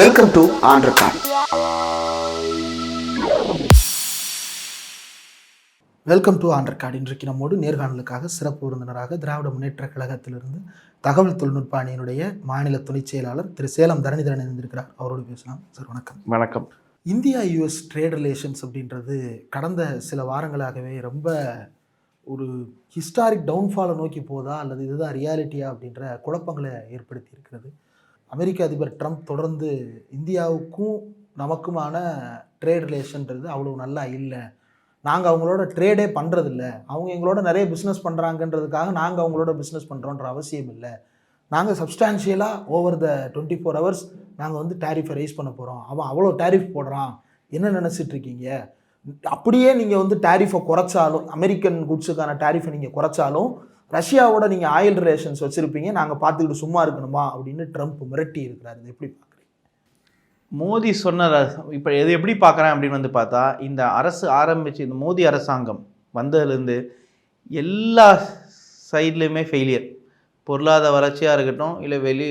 Welcome to ஆண்டர்கான் welcome to ஆண்டர்கார்டு இன்றைக்கு நம்மோடு நேர்காணலுக்காக சிறப்பு விருந்தினராக திராவிட முன்னேற்ற கழகத்திலிருந்து தகவல் தொழில்நுட்ப அணியினுடைய மாநில துணைச் செயலாளர் திரு சேலம் தரணிதரன் இருந்திருக்கிறார் அவரோடு பேசலாம். சார் வணக்கம். வணக்கம். இந்தியா யூஎஸ் ட்ரேட் ரிலேஷன்ஸ் அப்படின்றது கடந்த சில வாரங்களாகவே ரொம்ப ஒரு ஹிஸ்டாரிக் டவுன்ஃபாலை நோக்கி போதா அல்லது இதுதான் ரியாலிட்டியா அப்படின்ற குழப்பங்களை ஏற்படுத்தி இருக்கிறது. அமெரிக்க அதிபர் ட்ரம்ப் தொடர்ந்து இந்தியாவுக்கும் நமக்குமான ட்ரேட் ரிலேஷன்றது அவ்வளோ நல்லா இல்லை. நாங்கள் அவங்களோட ட்ரேடே பண்ணுறதில்ல அவங்க எங்களோட நிறைய பிஸ்னஸ் பண்ணுறாங்கன்றதுக்காக நாங்கள் அவங்களோட பிஸ்னஸ் பண்ணுறோன்ற அவசியம் இல்லை. நாங்கள் சப்ஸ்டான்ஷியலாக over the twenty four hours நாங்கள் வந்து டேரிஃபை ரைஸ் பண்ண போகிறோம் அவன் அவ்வளோ டேரிஃப் போடுறான். என்ன நினச்சிட்டு இருக்கீங்க? அப்படியே நீங்கள் வந்து டேரிஃபை குறைச்சாலும் அமெரிக்கன் குட்ஸுக்கான டேரிஃபை நீங்கள் குறைச்சாலும் ரஷ்யாவோட நீங்கள் ஆயில் ரிலேஷன்ஸ் வச்சுருப்பீங்க. நாங்கள் பார்த்துக்கிட்டு சும்மா இருக்கணுமா? அப்படின்னு ட்ரம்ப் மிரட்டி இருக்கிறார். இது எப்படி பார்க்குறீங்க? மோடி சொன்ன இப்போ எது எப்படி பார்க்குறேன் அப்படின்னு வந்து பார்த்தா இந்த அரசு ஆரம்பிச்சு இந்த மோடி அரசாங்கம் வந்ததுலேருந்து எல்லா சைட்லேயுமே ஃபெயிலியர் பொருளாதார வளர்ச்சியாக இருக்கட்டும் இல்லை வெளி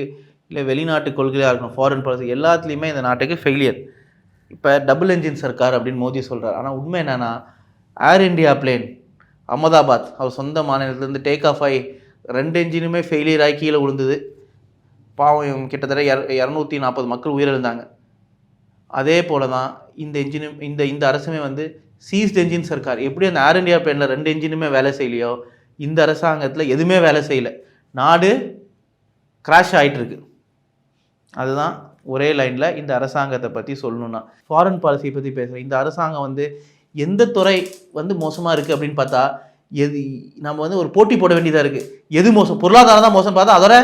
இல்லை வெளிநாட்டு கொள்கையாக இருக்கட்டும் ஃபாரின் பாலிசி எல்லாத்துலேயுமே இந்த நாட்டுக்கு ஃபெயிலியர் இப்போ டபுள் என்ஜின் சர்க்கார் அப்படின்னு மோடி சொல்கிறார் ஆனால் உண்மை என்னென்னா ஏர் இந்தியா பிளேன் அகமதாபாத் அவர் சொந்த மாநிலத்திலேருந்து டேக் ஆஃப் ஆகி ரெண்டு என்ஜினுமே ஃபெயிலியர் ஆகி கீழே விழுந்தது. பாவம் கிட்டத்தட்ட இர இரநூத்தி நாற்பது மக்கள் உயிரிழந்தாங்க. அதே போல தான் இந்த என்ஜினும் இந்த இந்த அரசுமே வந்து சீஸ்ட் என்ஜின் சர்க்கார். எப்படி அந்த ஏர் இந்தியா பிளேனில் ரெண்டு என்ஜினுமே வேலை செய்யலையோ இந்த அரசாங்கத்தில் எதுவுமே வேலை செய்யலை. நாடு கிராஷ் ஆகிட்டுருக்கு அதுதான் ஒரே லைனில் இந்த அரசாங்கத்தை பற்றி சொல்லணுன்னா ஃபாரின் பாலிசியை பற்றி பேசுகிறேன் இந்த அரசாங்கம் வந்து எந்த துறை வந்து மோசமாக இருக்குது அப்படின்னு பார்த்தா எது நம்ம வந்து ஒரு போட்டி போட வேண்டியதாக இருக்குது எது மோசம்? பொருளாதாரம் தான் மோசம் பார்த்தா அதோட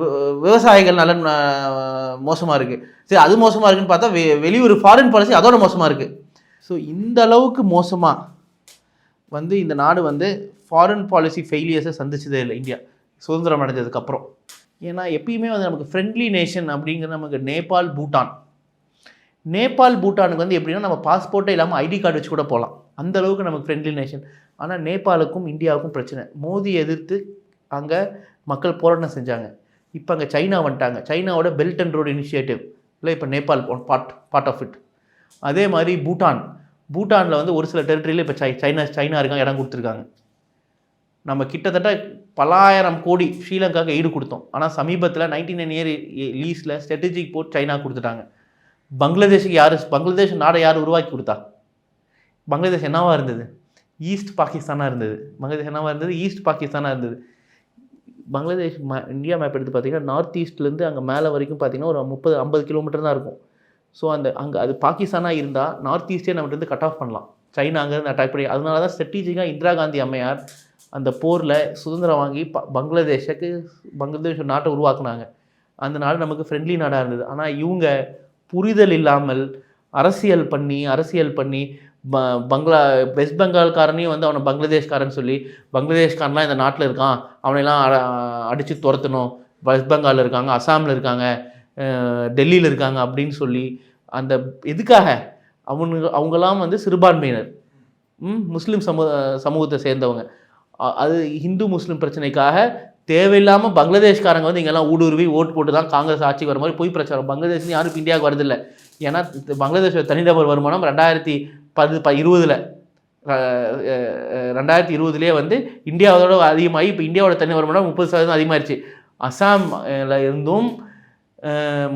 வி- விவசாயிகள் நலன் மோசமாக இருக்குது சரி அது மோசமாக இருக்குன்னு பார்த்தா வெ வெளியூர் ஃபாரின் பாலிசி அதோட மோசமாக இருக்குது ஸோ இந்த அளவுக்கு மோசமாக வந்து இந்த நாடு வந்து ஃபாரின் பாலிசி ஃபெயிலியர்ஸை சந்திச்சதே இல்லை. இந்தியா சுதந்திரம் அடைஞ்சதுக்கப்புறம் ஏன்னா எப்பயுமே வந்து நமக்கு ஃப்ரெண்ட்லி நேஷன் அப்படிங்கிற நமக்கு நேபாள் பூட்டான். நேபாள் பூட்டானுக்கு வந்து எப்படின்னா நம்ம பாஸ்போர்ட்டே இல்லாமல் ஐடி கார்டு வச்சு கூட போகலாம் அந்த அளவுக்கு நமக்கு ஃப்ரெண்ட்லி நேஷன் ஆனால் நேபாளுக்கும் இந்தியாவுக்கும் பிரச்சனை. மோதி எதிர்த்து அங்கே மக்கள் போராட்டம் செஞ்சாங்க. இப்போ அங்கே சைனா வந்துட்டாங்க. சைனாவோட பெல்ட் அண்ட் ரோடு இனிஷியேட்டிவ் இல்லை இப்போ Nepal part part of it அதே மாதிரி பூட்டான். பூட்டானில் வந்து ஒரு சில டெரிட்டரியில் இப்போ சை சைனா சைனா இருக்காங்க இடம் கொடுத்துருக்காங்க. நம்ம கிட்டத்தட்ட பலாயிரம் கோடி ஸ்ரீலங்காவுக்கு ஈடு கொடுத்தோம். ஆனால் சமீபத்தில் நைன்டி நைன் இயர் லீஸில் ஸ்ட்ராட்டஜிக் போர்ட் சைனா கொடுத்துட்டாங்க. பங்களாதேஷுக்கு யார் பங்களாதேஷ் நாடை யார் உருவாக்கி கொடுத்தா? பங்களாதேஷ் என்னவா இருந்தது? ஈஸ்ட் பாகிஸ்தானாக இருந்தது. பங்களாதேஷ் என்னவா இருந்தது? ஈஸ்ட் பாகிஸ்தானாக இருந்தது. பங்களாதேஷ் ம இந்தியா மேப் எடுத்து பார்த்தீங்கன்னா நார்த் ஈஸ்ட்லேருந்து அங்கே மேலே வரைக்கும் பார்த்தீங்கன்னா ஒரு முப்பது ஐம்பது கிலோமீட்டர் தான் இருக்கும். ஸோ அந்த அங்கே அது பாகிஸ்தானாக இருந்தால் நார்த் ஈஸ்டே நம்ம இருந்து கட் ஆஃப் பண்ணலாம். சைனா அங்கேருந்து அட்டாக் பண்ணி அதனால தான் ஸ்ட்ராட்டஜிக்காக இந்திரா காந்தி அம்மையார் அந்த போரில் சுதந்திரம் வாங்கி ப பங்களாதேஷுக்கு பங்களாதேஷ் நாட்டை உருவாக்குனாங்க. அந்த நாடு நமக்கு ஃப்ரெண்ட்லி நாடாக இருந்தது. ஆனால் இவங்க புரிதல் இல்லாமல் அரசியல் பண்ணி அரசியல் பண்ணி ப பங்களா வெஸ்ட் பெங்கால்காரனையும் வந்து அவனை பங்களாதேஷ்காரன் சொல்லி பங்களாதேஷ்காரன்லாம் இந்த நாட்டில் இருக்கான் அவனையெல்லாம் அடித்து துரத்தணும். வெஸ்ட் பெங்காலில் இருக்காங்க அசாமில் இருக்காங்க டெல்லியில் இருக்காங்க அப்படின்னு சொல்லி அந்த எதுக்காக? அவங்க அவங்கெல்லாம் வந்து சிறுபான்மையினர். ம், முஸ்லீம் சமூக சமூகத்தை சேர்ந்தவங்க. அது ஹிந்து முஸ்லீம் பிரச்சனைக்காக தேவையில்லாமல் பங்களாதேஷ்காரங்க வந்து இங்கெல்லாம் ஊடுருவி ஓட்டு போட்டு தான் காங்கிரஸ் ஆட்சிக்கு வர மாதிரி போய் பிரச்சாரம். பங்களாதேஷ்னு யாரும் இப்ப இந்தியாவுக்கு வரதில்லை ஏன்னா த- பங்களாதேஷோட தனிநபர் வருமானம் ரெண்டாயிரத்தி பது ப இருபதில் ரெண்டாயிரத்தி இருபதுலேயே வந்து இந்தியாவோட அதிகமாகி இப்போ இந்தியாவோட தனி வருமானம் முப்பது சதவீதம் அதிகமாகிடுச்சு அசாம்ல இருந்தும்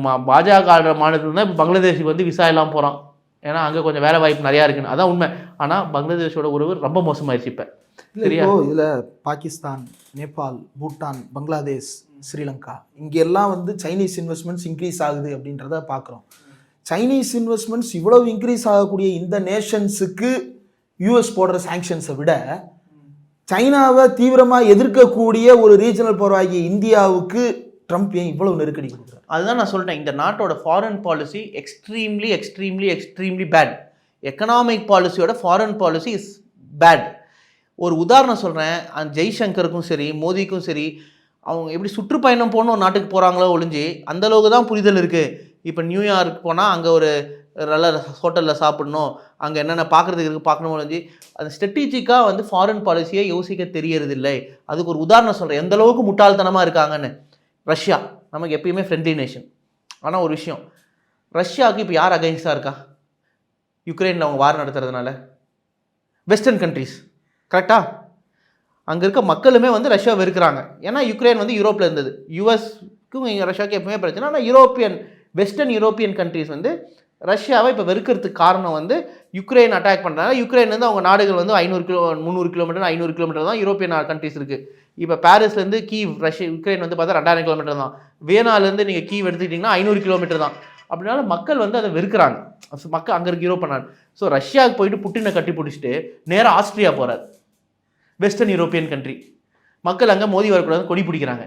மா- பாஜக ஆடுற மாநிலத்தில் தான் இப்போ பங்களாதேஷுக்கு வந்து விசா எல்லாம் போகிறான் ஏன்னா அங்கே கொஞ்சம் வேலை வாய்ப்பு நிறையா இருக்குன்னு. அதான் உண்மை. ஆனால் பங்களாதேஷோட உறவு ரொம்ப மோசமாயிருச்சு இப்போ. சரியா? இதில் பாகிஸ்தான் நேபாள் பூட்டான் பங்களாதேஷ் ஸ்ரீலங்கா இங்கெல்லாம் வந்து சைனீஸ் இன்வெஸ்ட்மெண்ட்ஸ் இன்க்ரீஸ் ஆகுது அப்படின்றத பார்க்குறோம் சைனீஸ் இன்வெஸ்ட்மெண்ட்ஸ் இவ்வளவு இன்க்ரீஸ் ஆகக்கூடிய இந்த நேஷன்ஸுக்கு யூஎஸ் போடுற சாங்ஷன்ஸை விட சைனாவை தீவிரமாக எதிர்க்கக்கூடிய ஒரு ரீஜனல் போராகிய இந்தியாவுக்கு ட்ரம்ப் ஏன் இவ்வளவு நெருக்கடி கொடுக்குறாரு? அதுதான் நான் சொல்லிட்டேன் இந்த நாட்டோட foreign policy extremely extremely extremely bad economic பாலிசியோட foreign policy is bad ஒரு உதாரணம் சொல்கிறேன் அந்த ஜெய்சங்கருக்கும் சரி மோதிக்கும் சரி அவங்க எப்படி சுற்றுப்பயணம் போகணும் ஒரு நாட்டுக்கு போகிறாங்களோ ஒழிஞ்சு அந்தளவுக்கு தான் புரிதல் இருக்குது இப்போ நியூயார்க் போனால் அங்கே ஒரு நல்ல ஹோட்டலில் சாப்பிடணும் அங்கே என்னென்ன பார்க்குறதுக்கு இருக்குது பார்க்கணும் ஒழிஞ்சு அந்த ஸ்ட்ரெட்டிஜிக்காக வந்து ஃபாரின் பாலிசியை யோசிக்க தெரியறதில்லை. அதுக்கு ஒரு உதாரணம் சொல்கிறேன் எந்தளவுக்கு முட்டாள்தனமாக இருக்காங்கன்னு. ரஷ்யா நமக்கு எப்பயுமே ஃப்ரெண்ட்லி நேஷன் ஆனால் ஒரு விஷயம். ரஷ்யாவுக்கு இப்போ யார் அகைன்ஸ்டாக இருக்கா? யுக்ரைனில் அவங்க வார் நடத்துறதுனால. வெஸ்டர்ன் கண்ட்ரீஸ் கரெக்டாக அங்கே இருக்க மக்களுமே வந்து ரஷ்யா வெறுக்கிறாங்க. ஏன்னா யுக்ரைன் வந்து யூரோப்பில் இருந்தது. யூஎஸ்க்கும் இங்கே ரஷ்யாவுக்கு எப்பவுமே பிரச்சனை. ஆனால் யூரோப்பியன் வெஸ்டர்ன் யூரோப்பியன் கண்ட்ரீஸ் வந்து ரஷ்யாவை இப்போ வெறுக்கிறதுக்கு காரணம் வந்து யுக்ரைன் அட்டாக் பண்ணுறாங்க யுக்ரைன் வந்து அவங்க நாடுகள் வந்து ஐநூறு கிலோ முந்நூறு கிலோமீட்டர் ஐநூறு கிலோமீட்டர் தான் யூரோப்பியன் கண்ட்ரீஸ் இருக்குது இப்போ பாரிஸ்லேருந்து கீவ் ரஷ்யா உக்ரைன் வந்து பார்த்தா ரெண்டாயிரம் கிலோமீட்டர் தான். வியனாலேருந்து நீங்கள் கீவ் எடுத்துக்கிட்டிங்கன்னா ஐநூறு கிலோமீட்டர் தான். அப்படினால மக்கள் வந்து அதை வெறுக்கிறாங்க. மக்கள் அங்கே இருக்க யூரோப் நாடு. ஸோ ரஷ்யாவுக்கு போயிட்டு புட்டினை கட்டி பிடிச்சிட்டு நேராக ஆஸ்திரியா போகிறார் வெஸ்டர்ன் யூரோப்பியன் கண்ட்ரி மக்கள் அங்கே மோதி வரக்கூடாது கொடி பிடிக்கிறாங்க.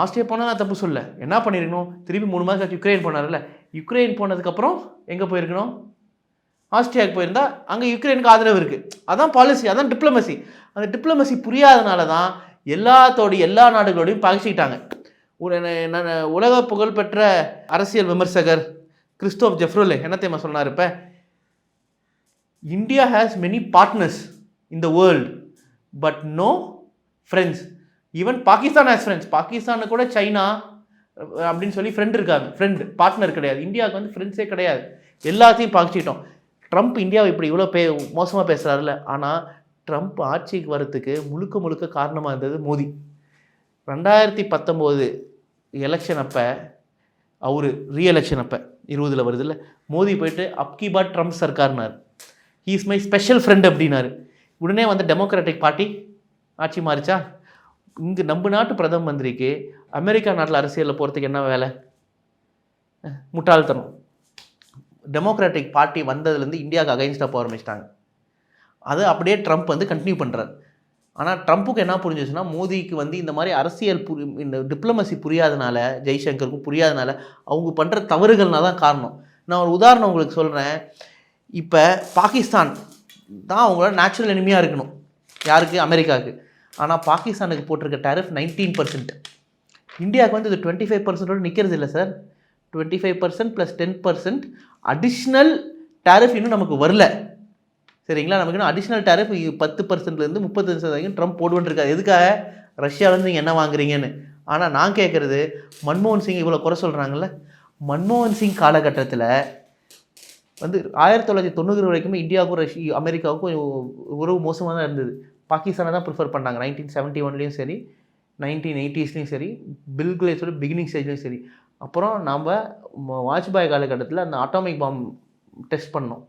ஆஸ்திரியா போனால் நான் தப்பு சொல்ல என்ன பண்ணியிருக்கணும் திருப்பி மூணு மாதம் கழிச்சு யுக்ரைன் போனார்ல யுக்ரைன் போனதுக்கப்புறம் எங்கே போயிருக்கணும்? ஆஸ்திரியாவுக்கு போயிருந்தா அங்கே யுக்ரைனுக்கு ஆதரவு இருக்குது அதான் பாலிசி அதான் டிப்ளமசி அந்த டிப்ளமசி புரியாதனால தான் எல்லாத்தோடைய எல்லா நாடுகளோடையும் பகைச்சிக்கிட்டாங்க உலக புகழ்பெற்ற அரசியல் விமர்சகர் கிறிஸ்டோப் ஜெஃப்ரோலே என்ன தெரியுமா சொன்னார் இப்போ? India has many partners in the world but no friends even Pakistan has friends Pakistan கூட சைனா அப்படின்னு சொல்லி ஃப்ரெண்ட் இருக்காங்க. ஃப்ரெண்டு பார்ட்னர் கிடையாது. இந்தியாவுக்கு வந்து ஃப்ரெண்ட்ஸே கிடையாது. எல்லாத்தையும் பாகிச்சிட்டோம் ட்ரம்ப் இந்தியாவை இப்படி இவ்வளோ பே மோசமாக பேசுகிறாருல ஆனால் ட்ரம்ப் ஆட்சிக்கு வரத்துக்கு முழுக்க முழுக்க காரணமாக இருந்தது மோடி. ரெண்டாயிரத்தி பத்தொம்போது எலெக்ஷன் அப்போ அவர் ரீஎலெக்ஷன் அப்போ இருபதில் வருதுல்ல மோடி போயிட்டு அப்கிபா Trump சர்க்கார்னார். He is my special friend அப்படின்னாரு. உடனே வந்து டெமோக்ராட்டிக் பார்ட்டி ஆட்சி மாறிச்சா? இங்கே நம்ம நாட்டு பிரதம மந்திரிக்கு அமெரிக்கா நாட்டில் அரசியலில் போகிறதுக்கு என்ன வேலை? முட்டாள்தனம். டெமோக்ராட்டிக் பார்ட்டி வந்ததுலேருந்து இந்தியாவுக்கு அகைன்ஸ்டாக போக ஆரம்பிச்சிட்டாங்க. அது அப்படியே ட்ரம்ப் வந்து கண்டினியூ பண்ணுறாரு ஆனால் ட்ரம்ப்புக்கு என்ன புரிஞ்சிச்சுன்னா மோதிக்கு வந்து இந்த மாதிரி அரசியல் புரி இந்த டிப்ளமசி புரியாதனால ஜெய்சங்கருக்கும் புரியாதனால அவங்க பண்ணுற தவறுகள்னால் தான் காரணம். நான் ஒரு உதாரணம் உங்களுக்கு சொல்கிறேன் இப்போ பாகிஸ்தான் தான் அவங்களோட நேச்சுரல் எனிமையாக இருக்கணும். யாருக்கு? அமெரிக்காவுக்கு. ஆனால் பாகிஸ்தானுக்கு போட்டிருக்க டேரிஃப் நைன்டீன் பர்சன்ட் இந்தியாவுக்கு வந்து இது டுவெண்ட்டி ஃபைவ் பர்சன்டோட நிற்கிறது இல்லை sir twenty five percent plus ten percent additional tariff இன்னும் நமக்கு வரல. சரிங்களா? நமக்கு இன்னும் அடிஷ்னல் டேரிஃப் பத்து பர்சன்ட்லேருந்து முப்பத்தஞ்சு சதவீதம் ட்ரம்ப் போடுவேன் இருக்காது எதுக்காக? ரஷ்யாவிலேருந்து நீங்கள் என்ன வாங்குறீங்கன்னு. ஆனால் நான் கேட்குறது மன்மோகன் சிங் இவ்வளோ குறை சொல்கிறாங்கல்ல மன்மோகன் சிங் காலகட்டத்தில் வந்து ஆயிரத்தி தொள்ளாயிரத்தி தொண்ணூறு வரைக்குமே இந்தியாவுக்கும் ரஷ்ய அமெரிக்காவுக்கும் உறவு மோசமாக தான் இருந்தது. பாகிஸ்தானை தான் ப்ரிஃபர் பண்ணாங்க. நைன்டீன் செவன்ட்டி ஒன்லேயும் சரி நைன்டீன் எயிட்டிஸ்லேயும் சரி பில் கிளேஸோட பிகினிங் ஸ்டேஜ்லேயும் சரி. அப்புறம் நாம் வாஜ்பாய் காலகட்டத்தில் அந்த ஆட்டோமிக் பாம் டெஸ்ட் பண்ணோம்.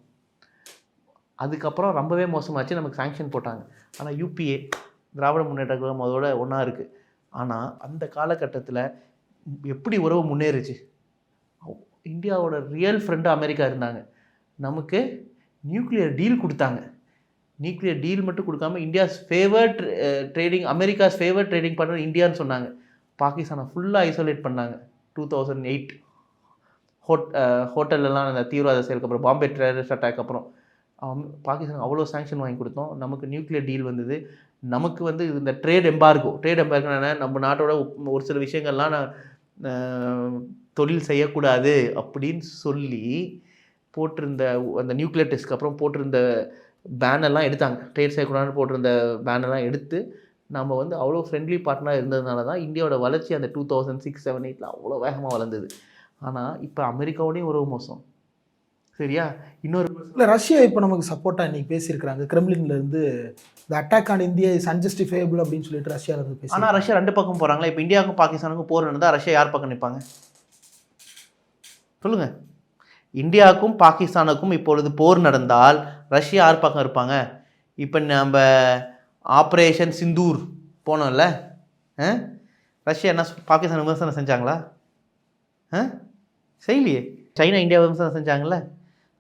அதுக்கப்புறம் ரொம்பவே மோசமாச்சு. நமக்கு சாங்ஷன் போட்டாங்க. ஆனால் யூபிஏ திராவிட முன்னேற்ற கழகம் அதோட ஒன்றா இருக்குது ஆனால் அந்த காலகட்டத்தில் எப்படி உறவு முன்னேறுச்சு? இந்தியாவோட ரியல் ஃப்ரெண்டு அமெரிக்கா இருந்தாங்க. நமக்கு நியூக்ளியர் டீல் கொடுத்தாங்க. நியூக்ளியர் டீல் மட்டும் கொடுக்காம India's favoured trading America's favoured trading partner இந்தியான்னு சொன்னாங்க. பாகிஸ்தானை ஃபுல்லாக ஐசோலேட் பண்ணாங்க. டூ தௌசண்ட் எயிட் ஹோட் ஹோட்டல்லலாம் அந்த தீவிரவாத செயலுக்கு அப்புறம் பாம்பே டெரரிஸ்ட் அட்டாக் அப்புறம். பாகிஸ்தான் அவ்வளோ சாங்ஷன் வாங்கி கொடுத்தோம். நமக்கு நியூக்ளியர் டீல் வந்தது. நமக்கு வந்து இந்த ட்ரேட் எம்பார்கோ ட்ரேட் எம்பார்கோ நம்ம நாட்டோட ஒரு சில விஷயங்கள்லாம் நான் தொழில் செய்யக்கூடாது அப்படின்னு சொல்லி போட்டிருந்த அந்த நியூக்ளியர் டெஸ்ட்க்கு அப்புறம் போட்டிருந்த பேனெல்லாம் எடுத்தாங்க. ட்ரேட் செய்யக்கூடாதுன்னு போட்டிருந்த பேனெல்லாம் எடுத்து நம்ம வந்து அவ்வளோ ஃப்ரெண்ட்லி பார்ட்னராக இருந்ததுனால தான் இந்தியாவோட வளர்ச்சி அந்த டூ தௌசண்ட் சிக்ஸ் செவன் எயிட்டில் அவ்வளோ வேகமாக வளர்ந்தது. ஆனால் இப்போ அமெரிக்காவோடையும் உறவு மோசம். சரியா இன்னொரு இல்லை ரஷ்யா இப்போ நமக்கு சப்போர்ட்டாக இன்னைக்கு பேசியிருக்கிறாங்க. கிரெம்லின்ல இருந்து இந்த attack on India is unjustifiable அப்படின்னு சொல்லிட்டு ரஷ்யாவில் இருந்து பேசி ஆனால் ரஷ்யா ரெண்டு பக்கம் போகிறாங்களா இப்போ இந்தியாவுக்கும் பாகிஸ்தானுக்கும் போர் நடந்தால் ரஷ்யா யார் பக்கம் நிற்பாங்க சொல்லுங்க. இந்தியாவுக்கும் பாகிஸ்தானுக்கும் இப்பொழுது போர் நடந்தால் ரஷ்யா யார் பக்கம் இருப்பாங்க? இப்போ நம்ம ஆப்ரேஷன் சிந்தூர் போனோம்ல? ரஷ்யா என்ன பாகிஸ்தான் விமர்சனம் செஞ்சாங்களா? ஆ? செய்யலையே. சைனா இந்தியா விமர்சனம் செஞ்சாங்கல்ல?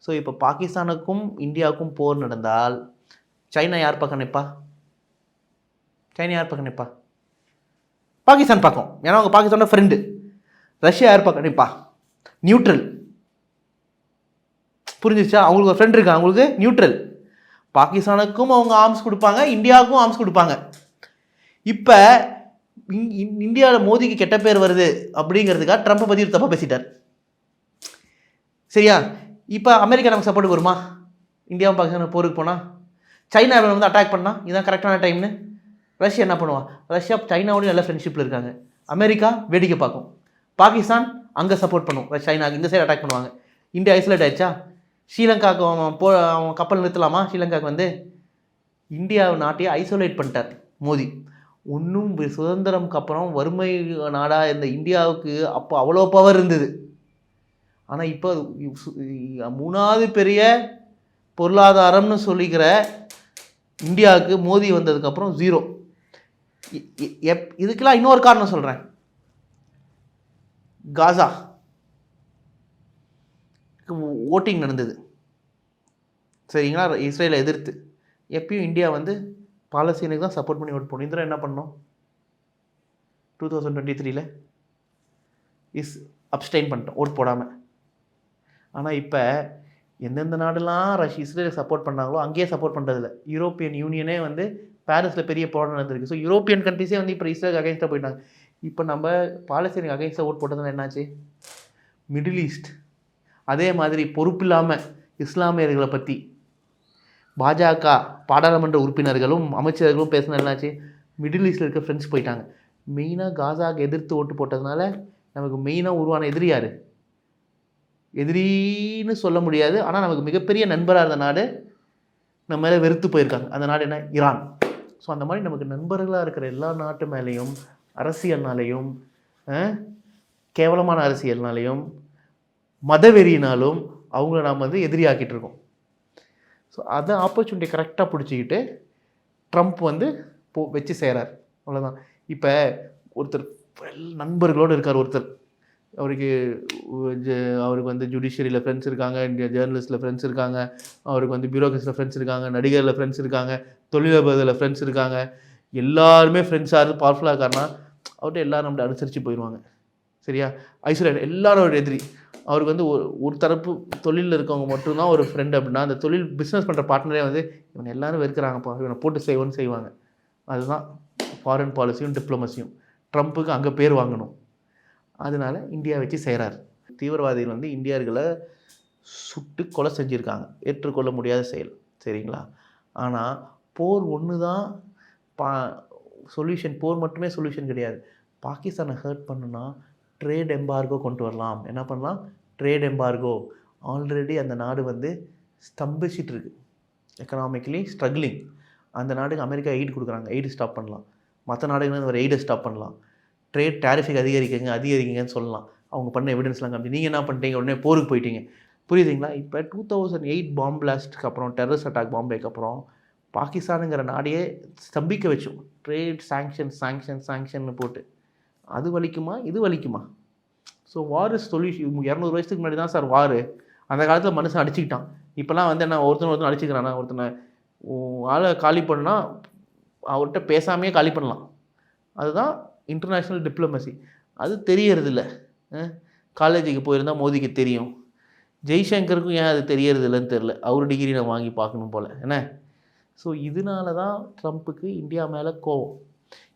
ஸோ இப்போ பாகிஸ்தானுக்கும் இந்தியாவுக்கும் போர் நடந்தால் சைனா யார் பக்கம் நிற்பா சைனா யார் பக்கம் நிற்பா பாகிஸ்தான் பக்கம். ஏன்னா அவங்க பாகிஸ்தானோட ஃப்ரெண்டு ரஷ்யா யார் பக்கம் நிற்பா நியூட்ரல் புரிஞ்சிச்சா அவங்களுக்கு ஒரு ஃப்ரெண்ட் இருக்கா? அவங்களுக்கு நியூட்ரல் பாகிஸ்தானுக்கும் அவங்க ஆர்ம்ஸ் கொடுப்பாங்க இந்தியாவுக்கும் ஆர்ம்ஸ் கொடுப்பாங்க. இப்போ இந்தியாவில் மோதிக்கு கெட்ட பேர் வருது அப்படிங்கிறதுக்காக ட்ரம்ப்பை பற்றி ஒரு தப்பாக பேசிட்டார். சரியா? இப்போ அமெரிக்கா நமக்கு சப்போர்ட் வருமா? இந்தியாவும் பாகிஸ்தான் போருக்கு போனால் சைனா வந்து அட்டாக் பண்ணால் இதுதான் கரெக்டான டைம்னு ரஷ்யா என்ன பண்ணுவான் ரஷ்யா சைனாவோடய நல்ல ஃப்ரெண்ட்ஷிப்பில் இருக்காங்க. அமெரிக்கா வேடிக்கை பார்க்கும். பாகிஸ்தான் அங்கே சப்போர்ட் பண்ணும். சைனாக்கு இந்த சைடு அட்டாக் பண்ணுவாங்க. இந்தியா ஐசோலேட் ஆயிடுச்சா? ஸ்ரீலங்காவுக்கு அவன் போ அவன் கப்பல் நிறுத்தலாமா? ஸ்ரீலங்காவுக்கு வந்து இந்தியா நாட்டையே ஐசோலேட் பண்ணிட்டார் மோடி ஒன்றும் சுதந்திரம்க்கு அப்புறம் வறுமை நாடாக இருந்த இந்தியாவுக்கு அப்போ அவ்வளோ பவர் இருந்தது. ஆனால் இப்போ மூணாவது பெரிய பொருளாதாரம்னு சொல்லிக்கிற இந்தியாவுக்கு மோதி வந்ததுக்கப்புறம் ஜீரோ எப் இதுக்கெல்லாம் இன்னொரு காரணம் சொல்கிறேன் காசா. ஓட்டிங் நடந்தது. சரிங்களா? இஸ்ரேலை எதிர்த்து. எப்பயும் இந்தியா வந்து பாலஸ்தீனுக்கு தான் சப்போர்ட் பண்ணி ஓட் போகணும் இந்திரா என்ன பண்ணோம் டூ தௌசண்ட் டுவெண்ட்டி த்ரீல இஸ் அப்ஸ்டைன் பண்ணிட்டோம் ஓட் போடாமல் ஆனால் இப்போ எந்தெந்த நாடுலாம் ரஷ் இஸ்ரேலை சப்போர்ட் பண்ணாங்களோ அங்கேயே சப்போர்ட் பண்ணுறதில்ல யூரோப்பியன் யூனியனே வந்து பாரிஸில் பெரிய போராட்டம் நடந்திருக்கு. ஸோ யூரோப்பியன் கண்ட்ரிஸே வந்து இப்போ இஸ்ரேலுக்கு அகைன்ஸ்டாக போயிட்டாங்க. இப்போ நம்ம பாலஸ்தீனுக்கு அகைன்ஸ்டாக ஓட் போட்டதுன்னா என்னாச்சு? மிடில் ஈஸ்ட் அதே மாதிரி பொறுப்பில்லாமல் இஸ்லாமியர்களை பற்றி பாஜக பாராளுமன்ற உறுப்பினர்களும் அமைச்சர்களும் பேசினது என்னாச்சு? மிடில் ஈஸ்டில் இருக்க ஃப்ரெண்ட்ஸ் போயிட்டாங்க. மெயினாக காசாக்கு எதிர்த்து ஓட்டு போட்டதுனால நமக்கு மெயினாக உருவான எதிரி யார்? எதிரின்னு சொல்ல முடியாது. ஆனால் நமக்கு மிகப்பெரிய நண்பராக இருந்த நாடு நம்ம மேலே வெறுத்து போயிருக்காங்க. அந்த நாடு என்ன? ஈரான் ஸோ அந்த மாதிரி நமக்கு நண்பர்களாக இருக்கிற எல்லா நாட்டு மேலேயும் அரசியல்னாலேயும் கேவலமான அரசியல்னாலேயும் மதவெறியினாலும் அவங்கள நாம் வந்து எதிரியாக்கிட்டு இருக்கோம். ஸோ அதை ஆப்பர்ச்சுனிட்டி கரெக்டாக பிடிச்சிக்கிட்டு ட்ரம்ப் வந்து போ வச்சு செய்கிறார் அவ்வளோதான் இப்போ ஒருத்தர் நண்பர்களோடு இருக்கார் ஒருத்தர். அவருக்கு அவருக்கு வந்து ஜுடிஷியரியில் ஃப்ரெண்ட்ஸ் இருக்காங்க ஜேர்னலிஸ்ட்டில் ஃப்ரெண்ட்ஸ் இருக்காங்க அவருக்கு வந்து பியூரோக்ரஸில் ஃப்ரெண்ட்ஸ் இருக்காங்க நடிகரில் ஃப்ரெண்ட்ஸ் இருக்காங்க தொழிலதிபரில் ஃப்ரெண்ட்ஸ் இருக்காங்க. எல்லாருமே ஃப்ரெண்ட்ஸாக இருந்து பவர்ஃபுல்லாக இருக்காருன்னா அவர்கிட்ட எல்லோரும் நம்மளை அனுசரித்து போயிடுவாங்க சரியா? ஐசோலேட் எல்லாரும் ஒரு எதிரி. அவருக்கு வந்து ஒரு ஒரு தரப்பு தொழிலில் இருக்கவங்க மட்டும்தான் ஒரு ஃப்ரெண்டு அப்படின்னா அந்த தொழில் பிஸ்னஸ் பண்ணுற பார்ட்னரே வந்து இவனை எல்லாரும் வெறுக்கிறாங்கப்பா இவனை போட்டு செய்வோன்னு செய்வாங்க. அதுதான் ஃபாரின் பாலிசியும் டிப்ளமசியும் ட்ரம்ப்புக்கு அங்கே பேர் வாங்கணும். அதனால இந்தியா வச்சு செய்கிறார் தீவிரவாதிகள் வந்து இந்தியர்களை சுட்டு கொலை செஞ்சுருக்காங்க. ஏற்றுக்கொள்ள முடியாத செயல். சரிங்களா? ஆனால் போர் ஒன்று தான் பா சொல்யூஷன் போர் மட்டுமே சொல்யூஷன் கிடையாது. பாகிஸ்தானை ஹர்ட் பண்ணுனா ட்ரேட் எம்பார்கோ கொண்டு வரலாம். என்ன பண்ணலாம்? ட்ரேட் எம்பார்கோ ஆல்ரெடி அந்த நாடு வந்து ஸ்தம்பிச்சிட்டு இருக்கு எக்கனாமிக்கலி ஸ்ட்ரகிளிங் அந்த நாடுக்கு அமெரிக்கா எய்டு கொடுக்குறாங்க. எய்டு ஸ்டாப் பண்ணலாம். மற்ற நாடுகள் ஒரு எய்டை ஸ்டாப் பண்ணலாம். ட்ரேட் டேரிஃபிக் அதிகரிக்குங்க அதிகரிக்குங்கன்னு சொல்லலாம். அவங்க பண்ண எவிடன்ஸ்லாம் காமிச்சு. நீங்கள் என்ன பண்ணிட்டீங்க? உடனே போருக்கு போயிட்டீங்க. புரியுதுங்களா? இப்போ டூ தௌசண்ட் எயிட் பாம் பிளாஸ்ட்டுக்கு அப்புறம் டெரரிஸ்ட் அட்டாக் பாம்பேக்கு அப்புறம் பாகிஸ்தானுங்கிற நாடையே ஸ்தம்பிக்க வச்சோம். ட்ரேட் சாங்ஷன் சாங்ஷன் சாங்ஷன் போட்டு. அது வலிக்குமா? இது வலிக்குமா? ஸோ வார் இஸ் சொல்யூஷன் இரநூறு வயசுக்கு முன்னாடி தான் சார் வார் அந்த காலத்தில் மனுஷன் அடிச்சுக்கிட்டான். இப்போலாம் வந்து என்ன ஒருத்தன் ஒருத்தன் அடிச்சுக்கிறானா? ஒருத்தனை ஆளை காலி பண்ணால் அவர்கிட்ட பேசாமையே காலி பண்ணலாம். அதுதான் இன்டர்நேஷ்னல் டிப்ளமசி அது தெரியறதில்ல. காலேஜுக்கு போயிருந்தால் மோதிக்கு தெரியும். ஜெய்சங்கருக்கும் ஏன் அது தெரியறதில்லன்னு தெரில அவர் டிகிரி நான் வாங்கி பார்க்கணும் போல். என்ன? ஸோ இதனால தான் ட்ரம்ப்புக்கு இந்தியா மேலே கோவம்.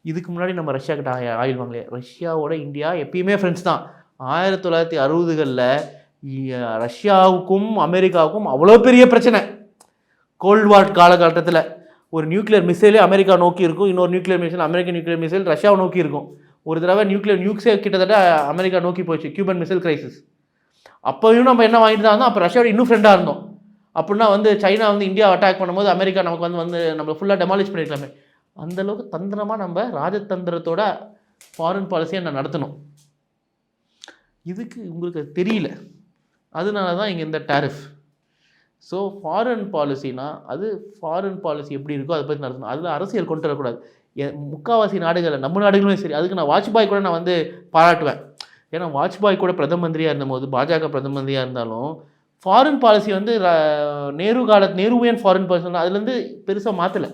இதுக்கு முன்னாடி நம்ம ரஷ்யா கிட்ட ஆயில் வாங்கலையே ரஷ்யாவோட இந்தியா எப்பயுமே ஃப்ரெண்ட்ஸ் தான். ஆயிரத்தி தொள்ளாயிரத்தி அறுபதுகளில் ரஷ்யாவுக்கும் அமெரிக்காவுக்கும் அவ்வளோ பெரிய பிரச்சனை. கோல்ட் வார் காலகட்டத்தில். ஒரு நியூக்ளியர் மிசைலே அமெரிக்கா நோக்கி இருக்கும். இன்னொரு நியூக்ளியர் மிசைல் அமெரிக்க நியூக்ளியர் மிசைல் ரஷ்யாவை நோக்கி இருக்கும். ஒரு தடவை நியூக்ளியர் நியூக்ஸே கிட்டத்தட்ட அமெரிக்கா நோக்கி போச்சு கியூபன் மிசைல் கிரைசிஸ் அப்போயும் நம்ம என்ன வாங்கிட்டு தான் அப்போ ரஷ்யாவோட இன்னும் ஃப்ரெண்டாக இருந்தோம். அப்படின்னா வந்து சைனா வந்து இந்தியா அட்டாக் பண்ணும்போது அமெரிக்கா நமக்கு வந்து வந்து நம்ம ஃபுல்லாக டெமாலிஷ் பண்ணிருக்கலாமே. அந்த அளவுக்கு தந்திரமாக நம்ம ராஜதந்திரத்தோட ஃபாரின் பாலிசியை நான் நடத்தணும். இதுக்கு உங்களுக்கு அது தெரியல. அதனால தான் இங்கே இந்த டேரிஃப் ஸோ ஃபாரின் பாலிசினா அது ஃபாரின் பாலிசி எப்படி இருக்கோ அதை பற்றி நடத்தணும். அதில் அரசியல் கொண்டு வரக்கூடாது. முக்காவாசி நாடுகளில் நம்ம நாடுகளுமே சரி அதுக்கு நான் வாஜ்பாய் கூட நான் வந்து பாராட்டுவேன். ஏன்னா வாஜ்பாய் கூட பிரதம மந்திரியாக இருந்தபோது பாஜக பிரதம மந்திரியாக இருந்தாலும் ஃபாரின் பாலிசி வந்து நேரு கால நேருவியன் ஃபாரின் பாலிசி அதுலேருந்து பெருசாக மாற்றலை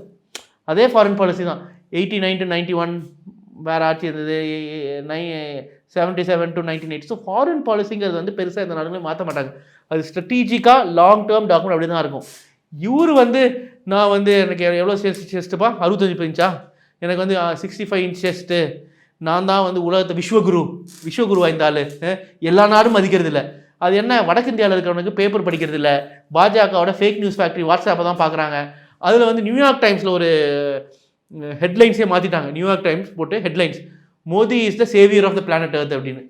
அதே ஃபாரின் பாலிசி தான். Eighty nine to ninety one வேறு ஆட்சி இருந்தது. நை seventy seven to nineteen eight so foreign பாலிசிங்கிறது வந்து பெருசாக இந்த நாடுகளும் மாற்ற மாட்டாங்க. அது ஸ்ட்ராட்டஜிக்காக லாங் டேர்ம் டாக்குமெண்ட் அப்படி தான் இருக்கும். இவர் வந்து நான் வந்து எனக்கு எவ்வளோ செஸ்ட் செஸ்ட்டுப்பா அறுபத்தஞ்சு இன்ச்சா எனக்கு வந்து சிக்ஸ்டி ஃபைவ் இன்ச் செஸ்ட்டு நான் தான் வந்து உலகத்தை விஸ்வகுரு விஸ்வகுரு வாய்ந்தாள். எல்லா நாடும் மதிக்கிறது இல்லை அது என்ன வடக்கு இந்தியாவில் இருக்கிறவனுக்கு பேப்பர் படிக்கிறது இல்லை பாஜகவோட ஃபேக் நியூஸ் ஃபேக்ட்ரி வாட்ஸ்அப்பை தான் பார்க்குறாங்க அதில் வந்து நியூயார்க் டைம்ஸில் ஒரு ஹெட்லைன்ஸே மாற்றிட்டாங்க நியூயார்க் டைம்ஸ் போட்டு headlines Modi is the saviour of the planet earth அப்படின்னு.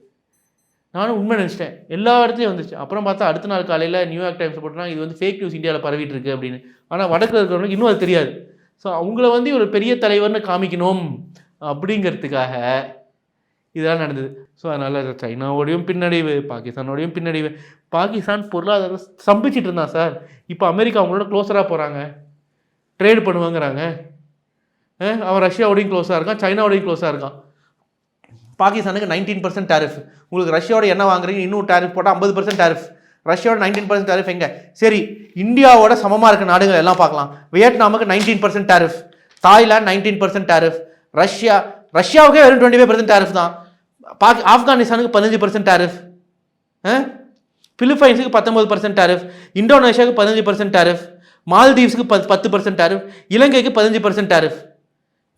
நானும் உண்மை நினச்சிட்டேன். எல்லா இடத்துலையும் வந்துச்சு. அப்புறம் பார்த்தா அடுத்த நாள் காலையில் நியூயார்க் டைம்ஸ் போட்டோம்னா இது வந்து ஃபேக் நியூஸ் இந்தியாவில் பரவிட்டு இருக்கு அப்படின்னு. ஆனால் வடக்கில் இருக்கிறவங்களுக்கு இன்னும் அது தெரியாது. ஸோ அவங்கள வந்து ஒரு பெரிய தலைவர்னு காமிக்கணும் அப்படிங்கிறதுக்காக இதெல்லாம் நடந்தது. ஸோ அதனால் சைனாவோடையும் பின்னடைவு பாகிஸ்தானோடையும் பின்னடைவு. பாகிஸ்தான் பொருளாதாரம் சம்பிச்சிட்டு இருந்தான் சார். இப்போ அமெரிக்கா அவங்களோட க்ளோஸராக போகிறாங்க ட்ரேட் பண்ணுவாங்கிறாங்க. அவன் ரஷ்யாவோடையும் க்ளோஸாக இருக்கான் சைனாவோடையும் க்ளோஸாக இருக்கான். பாகிஸ்தானுக்கு நைன்டீன் பர்சன்ட் டேரிஃப் உங்களுக்கு ரஷ்யாவோட என்ன வாங்குறீங்க? இன்னும் டேரிஃப் போட்டால் ஐம்பது பர்சன்ட் டேரிஃப் ரஷ்யாவோட நைன்டீன் பர்சன்ட் டேரிஃப் எங்கே? சரி இந்தியாவோட சமமாக இருக்க நாடுகள் எல்லாம் பார்க்கலாம். வியட்நாமுக்கு nineteen percent tariff Thailand nineteen percent tariff Russia ரஷ்யாவுக்கே வெறும் டுவெண்ட்டி ஃபைவ் பர்சன்ட் டேரிஃப் தான். பாக் ஆப்கானிஸ்தானுக்கு பதினஞ்சு பர்சன்ட் டேரிஃப் பிலிப்பைன்ஸுக்கு பத்தொம்பது பர்சன்ட் டேரிஃப் இந்தோனேஷியாவுக்கு பதினஞ்சு பர்சன்ட் டேரிஃப் மால்தீவ்ஸுக்கு பத்து பத்து பர்சன்ட் டேரிஃப் இலங்கைக்கு பதினஞ்சு பர்சன்ட் டேரிஃப்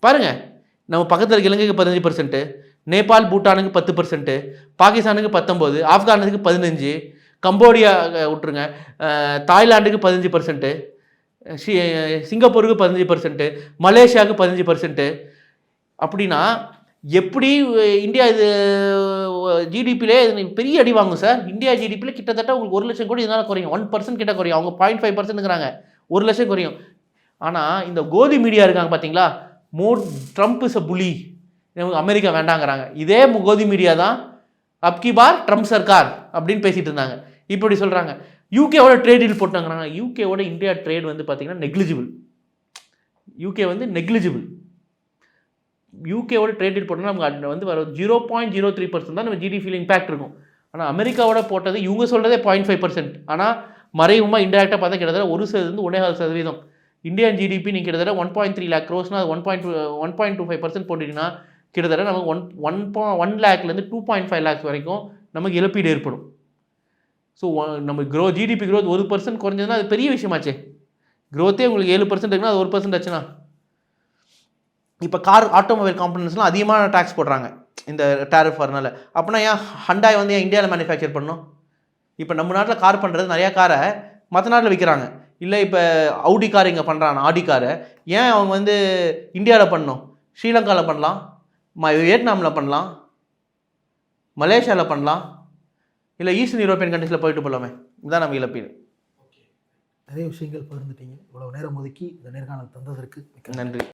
பாருங்க நம்ம பக்கத்தில் இருக்க இலங்கைக்கு பதினஞ்சு பர்சன்ட்டு நேபாள் பூட்டானுக்கு பத்து பர்சன்ட்டு பாகிஸ்தானுக்கு பத்தொம்போது ஆப்கானுக்கு பதினஞ்சு கம்போடியா விட்டுருங்க. தாய்லாண்டுக்கு தாய்லாந்துக்கு பதினஞ்சு பர்சன்ட்டு சிங்கப்பூருக்கு பதினஞ்சு பர்சன்ட்டு மலேசியாவுக்கு பதினஞ்சு பர்சன்ட்டு அப்படின்னா எப்படி இந்தியா இது ஜிடிபியிலே பெரிய அடி வாங்கும் சார். இந்தியா ஜிடிபியில் கிட்டத்தட்ட உங்களுக்கு ஒரு லட்சம் கோடி இதனால் குறையும். ஒன் பர்சன்ட் கிட்ட குறையும். அவங்க பாயிண்ட் ஃபைவ் பர்சன்ட்ங்கிறாங்க ஒரு லட்சம் குறையும். ஆனால் இந்த கோதி மீடியா இருக்காங்க பார்த்தீங்களா மோ Trump is a bully. America வேண்டாங்கிறாங்க. இதே முகோதி மீடியா தான் அப்கி பார் ட்ரம்ப் சர்க்கார் அப்படின்னு பேசிட்டு இருந்தாங்க. இப்படி சொல்கிறாங்க யூகேவோட ட்ரேட் டீல் போட்டாங்கிறாங்க. யூகேவோட இந்தியா ட்ரேட் வந்து பார்த்தீங்கன்னா நெக்லிஜிபிள் யூகே வந்து நெக்லிஜிபிள் யூகேவோட ட்ரேட் டீல் போட்டோம்னா நமக்கு வந்து வர zero point zero three percent தான் நம்ம ஜிடிபியில் இம்பாக்ட் இருக்கும். ஆனால் அமெரிக்காவோட போட்டது இவங்க சொல்கிறதே பாயிண்ட் ஃபைவ் பர்சன்ட் ஆனால் மறைமுகமாக இன்டெரக்டாக பார்த்தா கிட்டத்தட்ட ஒரு சதவீதம் ஒன்றேகால் சதவீதம். இந்தியன் ஜிடிபி நீங்கள் கிட்டத்தட்ட one point three lakh க்ரோஸ்னால் one point one point two five percent போட்டிங்கன்னா கிட்டத்தட்ட நமக்கு ஒன் ஒன் பா ஒன் லேக்லேருந்து டூ பாயிண்ட் ஃபைவ் லேக்ஸ் வரைக்கும் நமக்கு இழப்பீடு ஏற்படும். ஸோ நம்ம க்ரோ ஜிடிபி க்ரோத் ஒரு பர்சன்ட் குறைஞ்சதுன்னா அது பெரிய விஷயமாச்சே. க்ரோத்தே உங்களுக்கு ஏழு பர்சன்ட் இருக்குன்னா அது ஒரு பர்சன்ட் ஆச்சுன்னா. இப்போ கார் ஆட்டோமொபைல் காம்பனன்ஸ்லாம் அதிகமான டேக்ஸ் போடுறாங்க இந்த டேரிஃப் வரனால. அப்படின்னா ஏன் ஹண்டாய் வந்து ஏன் இந்தியாவில் மேனுஃபேக்சர் பண்ணணும்? இப்போ நம்ம நாட்டில் கார் பண்ணுறது நிறையா காரை மற்ற நாட்டில் விற்கிறாங்க இல்லை இப்போ அவுடி கார் இங்கே பண்ணுறாங்க ஆடி காரை ஏன் அவங்க வந்து இந்தியாவில் பண்ணணும்? ஸ்ரீலங்காவில் பண்ணலாம்? வியட்நாமில் பண்ணலாம். மலேசியாவில் பண்ணலாம். இல்லை ஈஸ்டர்ன் யூரோப்பியன் கண்ட்ரீஸில் போயிட்டு போகலாமே இதுதான் நம்ம இழப்பீடு. நிறைய விஷயங்கள் பகிர்ந்துட்டீங்க. இவ்வளவு நேரம் ஒதுக்கி இந்த நேர்காணல் தந்ததற்கு நன்றி.